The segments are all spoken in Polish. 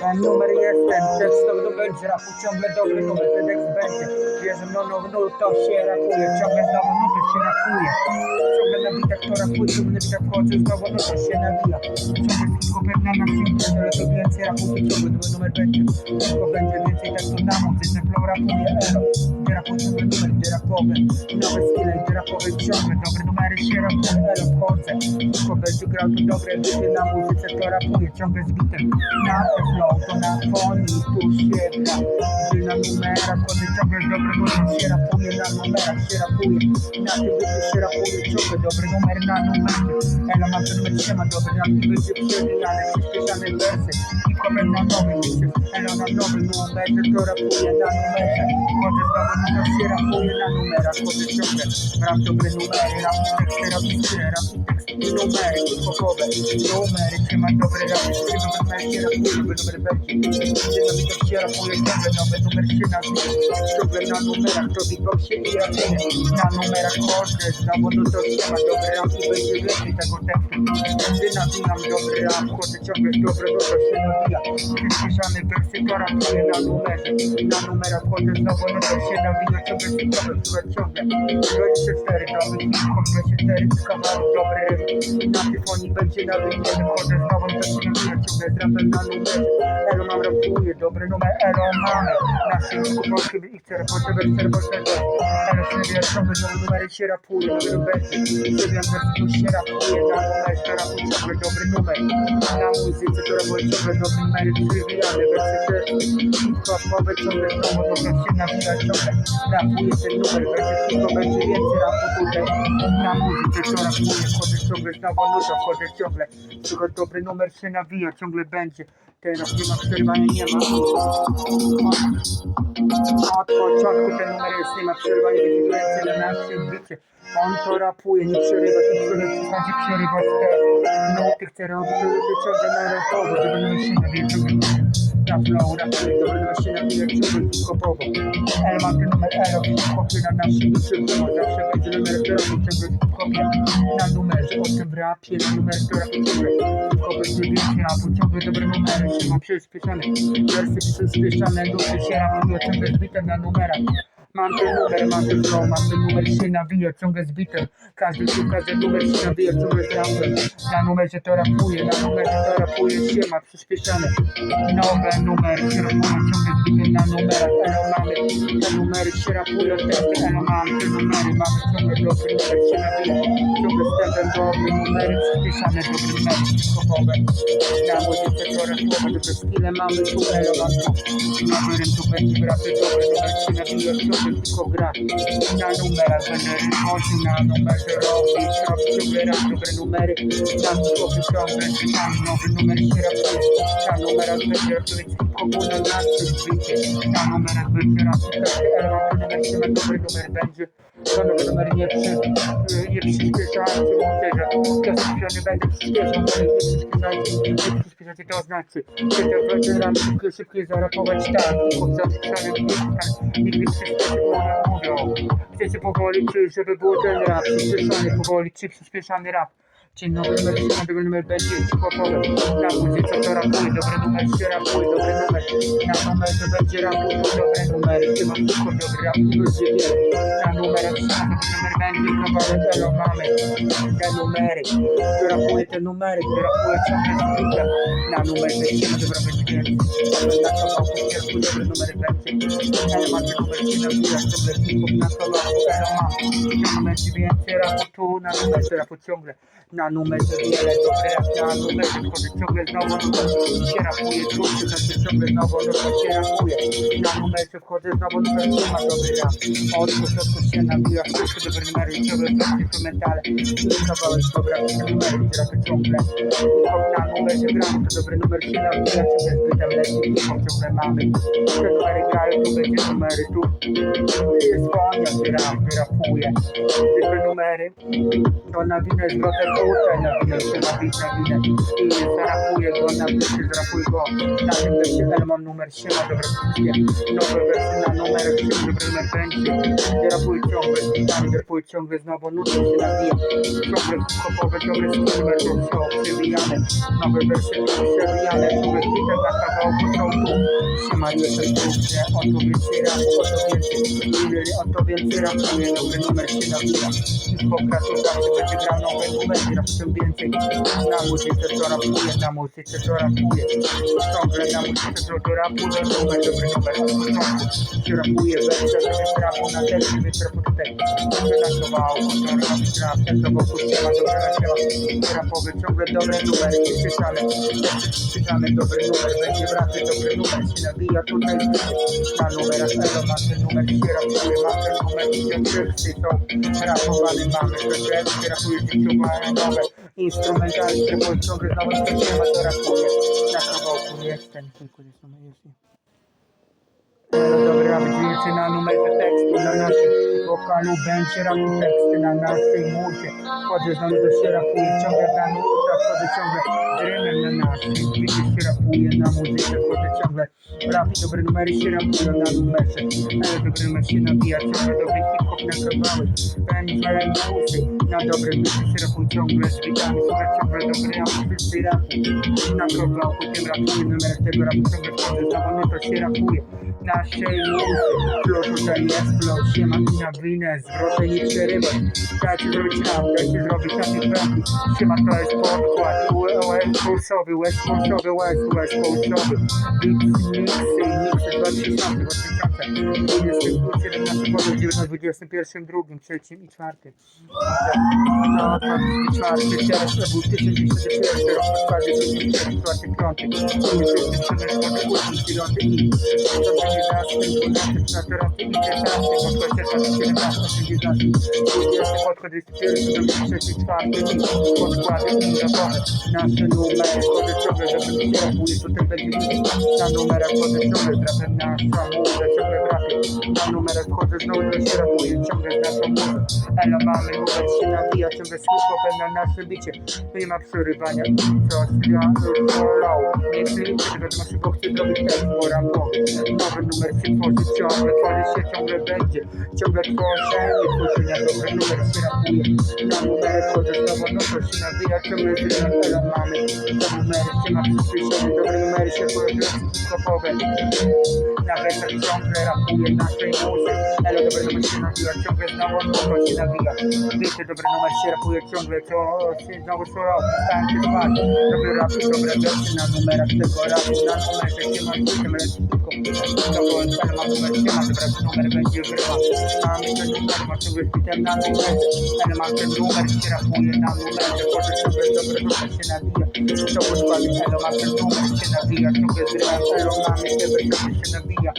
Ten numer jest, ten tekst to no będzie rapu, ciągle dobry numer, ten tekst będzie. Wierzę, no, no, no, to się rapuje, ciągle znowu, no to się rapuje. Ciągle na bitach to rapuje, ciągle na bitach wchodzę, znowu, no to się nawija. Ciągle tylko pewna na filmie, ale to więcej rapu, ciągle numer, numer będzie. Tylko będzie więcej tak to na mocy, ten flow rapuje, elo. Rapuje ciągle numer, gdzie rapowe, nowe skille, gdzie rapowe ciągle, dobre numery się rapuje, elo, wchodzę. Tylko będzie grał to dobre, gdy na muzyce to rapuje, ciągle z bitem. Na te flow, to na foni, tu gra. Gdy na numerach, chodzę ciągle dobre, numer się rapuje, na numerach się rapuje. Na tym będzie się rapuje, ciągle dobry numer na numerze. Elo, mam ten numer, siema, dobry, na tym będzie przewijane, przyspieszane wersy. I komen na nowy liczy, elo, na nowy numerze, to rapuje na numerze. Chodzę znowu, no to się rapuje na numerach, chodzę ciągle. Rap dobre numery, rap teksty, rap teksty, rap teksty, i numery, hip-hopowe. Numery, trzyma dobre rapy, trzy dobre numery, się rapuje, nowy numer będzie. Gdy na bitach się rapuje, na numerach. Na znowu, no to siema, dobry rap i będzie więcej tego tekstu. Gdy nawijam dobry rap, chodzę ciągle dobre, no to się nawija. Przyspieszany wersy, to na numerze. Na numerach chodzę znowu, no to się nawija, ciągle się dobre, słuchaj ciągle. 24 nowy hip-hop, 24 kawałek dobry rym. Na tyfoni będzie na wymianie, chodzę no to się nawija, ciągle z rapem na numerze. Elo mam rapuje, dobry numer, elo mamy. Na silniku polskim i chcę chcę rapować. Elo się ciągle nowe numery się rapuje, nowy wersy. Sywian wersy się rapuje, na numerze to rapuje ciągle dobry numer. Na muzyce to ciągle dobry numery, przywijane, wersy też. Hip-hopowe ciągle znowu, to się nawija, ciągle rapuje ten numer, będzie tylko będzie więcej rapu tutaj. Na muzyce to rapuje, chodzę ciągle znowu, no to chodzę ciągle. Tylko dobry numer się nawija, ciągle będzie. Teraz nie ma przerwania, nie ma. Od początku ten numer jest, nie ma przerwania, więcej na naszym bicie. On to rapuje, nie przerywa, nie przerywa, przestańcie przerywać te nuty, chce robić, to ciągle na rapowo, żeby nie się nawija, ciągle na flow, rapuje, dobry numer się nawija, ciągle hip-hopowo. El ma ten numer Elo, hip-hopie na naszym bo zawsze będzie numer Elo, ciągle hip-hopie na numerze, o tym w rapie, na numerze to rapie ciągle. Hip-hop będzie więcej rapu, ciągle dobre numery, ma przyspieszane, wersy przyspieszane, nuty się rapują, ciągle zbite na numerach. Mam ten numer, mam ten flow, mam ten numer się nawija, ciągle z bitem. Każdy szuka, że numer się nawija, ciągle rapem. Na numerze to rapuje, na numerze to rapuje się ma przyspieszane. Nowe się rapują, ciągle z bitem na numerach. Elo mamy, te numery się rapują, testy, elo mamy, te numery mamy, ciągle dobry numer się nawija. Ciągle z tempem dobry numery, przyspieszane, dobry numery hip-hopowe. Na muzyce to rapowe, dobre skille mamy, tu elo mam tu. Nowy rym tu będzie w rapie, dobry numer się nawija, ciągle tylko gra. Na numerach będę chodził, na numerze robić, robić ciągle raz dobre numery. Na skopy ciągle czytam, nowy numer się rapuje. Na numerach będzie rapować hip-hopu na bicie. Na numerach będzie rapować, ma, dobry numer będzie. To nowy numer nie przy, nie przyspieszający, mówię, że klasyfikowany będę przyspieszał, ale nie przyspieszający, nie przyspieszający to znaczy, to będzie ram szybko, szybko zarapować tak, bo zapisany tak, nigdy przyspieszyć nie mówią. Chcecie powoli, żeby było ten rap, przyspieszony powoli, czy przyspieszany rap. Dzień dobry, numer 10, dobry numer będzie hip-hopowy. Na muzyce to rapuje, dobry numer się rapuje, dobry numer. Na numerze będzie rapuje, dobre numery. Ty masz tylko dobry rap, ludzie wiele. Na numerach się dobry numer będzie, kawałek elo mamy. Te numery, to rapuje te numery, to rapuje ciągle z bitem. Na numerze się ma dobra będzie więcej. Na kawałku pierwszy dobry numer będzie. Elo ma ten numer się nawija, ciągle hip-hop na kawałku elo ma. Ciągle będzie więcej rapu tu, na numerze rapu ciągle. Na numerze wiele dobry rap, na numerze wchodzę ciągle znowu, no to się rapuje, tu się ciągle znowu, no to się rapuje. Na numerze wchodzę znowu, no to nie ma dobry rap. Od początku się nawija, wszystko dobre numery, ciągle bez instrumentale. Tu kawałek dobra, numery, rapy ciągle. Hip-hop na numerze gram, to dobry numer się nawija, ciągle zbytem leci, hip-hop ciągle mamy. Te numery grają, tu będzie numery, tu jest konia, się rapy, rapuje. Te numery, to na winę z grotem tutaj, na winę, się nabić na winę. I zarapuje go, na winę, zrapuj go. Na tym będzie Elmon numer 7, dobre wszystkie. Nowe wersy na numerach, się dobry numer będzie. Rapuje ciągle, tam rapuje ciągle znowu, nutę się nawija. Ciągle kopowe, dobre numer, to się przebijane. Nowe wersy, to przebijane. Ciągle kwitę na kawałku, są tu. Siemanie, to jest że o to więcej raz, o to więcej. Jeżeli o to więcej rapuje, dobry numer się nawija. Hip-hop to zawsze będzie grał nowe numery, rapuje więcej. Na muzyce to rapuje, na muzyce to rapuje. Ciągle na to to numer, dobry numer, od początku. Się rapuje, wersja, żeby trapu na teksty, więc rapu tutaj. Ciągle nasowało, to robić rap, ten to wokół siema, dobre na ciągle dobre dobry numer, będzie wracać, dobry numer się nabija tutaj. Na numerach Elo ma ten numer, się rapuje, ma ten numer, gdzie teksty są rapowane, mamy te teksty, rapuje, dyktowane nowe. Instrumentalnie, bo ciągle znowu to nie ma, to rapuje. Na kawałku jest ten, tylko jest numer, jest nie. Dobra, widzicie na numerze tekstu na naszym wokalu będzie rapu teksty na naszej muzie. Chodzę znowu do się rapuje, ciągle na nutach, chodzę ciągle z rymem na naszym. Widzisz, się rapuje na muzyce, chodzę ciągle rapi, dobre numery się rapują na numerze. Ale dobry numer się nabija, ciągle dobry hip-hop na kawałek. Będzie musy, na dobre numery się rapują ciągle z witami, słuchaj ciągle dobry rap, wszyscy rapu. Na kawałku tym rapuje, numer tego rapu ciągle wchodzę, znowu no to się rapuje naszej muzy. Flow tutaj jest flow, siema i na winę, zwrotę nie przerywać. Dajcie zrobić rap, dajcie zrobić takie prawdy. Siema to jest podkład, West Coastowy, West Coastowy, West, West Coastowy. Beats, mixy, mixy, 2016, 2017, 17 podróż, 21, 2, 3 i 4. No, 24, teraz to był 1901 rok, rozkładzie 2004, 5, 2003, 9 i podkład jest Nasze numery kody ciągle, żeby nie rapuje, tutaj będzie widzieć. Na numerach kody ciągle, trafem nasza muza, ciągle trafię. Na numerach kody znowu to się rapuje, ciągle z naszą muzą. Elo mamy, numer się nawija, ciągle słyszło pewne na naszym bicie. Nie ma przerywania, co ja follow. Nie klipy, tego masz, bo chcę zrobić tekst, bo rapowy. Nowy numer się tworzy ciągle, tworzy się ciągle będzie. Ciągle tworzenie, tworzenia, dobry numer się rapuje. Na numery wchodzę znowu, no to się nawija, ciągle z elo mamy. Te numery się ma przyspieszenie, dobre numery się pojawiają hip-hopowe. Na wersach ciągle rapuje naszej muzy. Elo, dobry numer się nawija, ciągle znowu, no to się nawija. Wiecie, dobry numer się rapuje ciągle, to się znowu co robi, stań się dbać. Dobry rap, dobre wersy na numerach tego rapu, na numerze się ma system, lecz tylko. Znowu, ale ma numer się ma, dobra, numer będzie grywa. Mamy ten numer, ma ciągle system na numerze. Ale ma ten numer się rapuje na numerze, chodzę ciągle, dobry numer się nawija. To podkłady, elo, ma ten numer się nawija, ciągle z rymem, elo, mamy te wersy się nawija. Beat,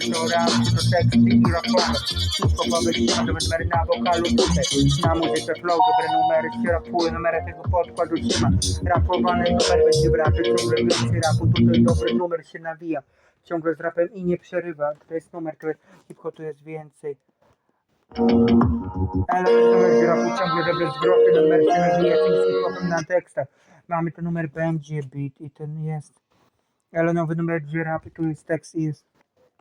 czy to rap, czy to teksty i rapowe. Się ma, dobre numery na wokalu tutaj. Na muzyce flow, dobre numery się rapuje, numery tego podkładu się ma. Rapowany numer będzie w rapie, ciągle więcej rapu, tutaj dobry numer się nawija. Ciągle z rapem i nie przerywa. To jest numer, to jest hip-hop, jest więcej. Ale będzie rapu, ciągle dobre zwroty, numer się nawija, tym hip-hopem na tekstach. Mamy ten numer będzie beat i ten jest. Ale nowy numer gdzie rapy, tu jest tekst i jest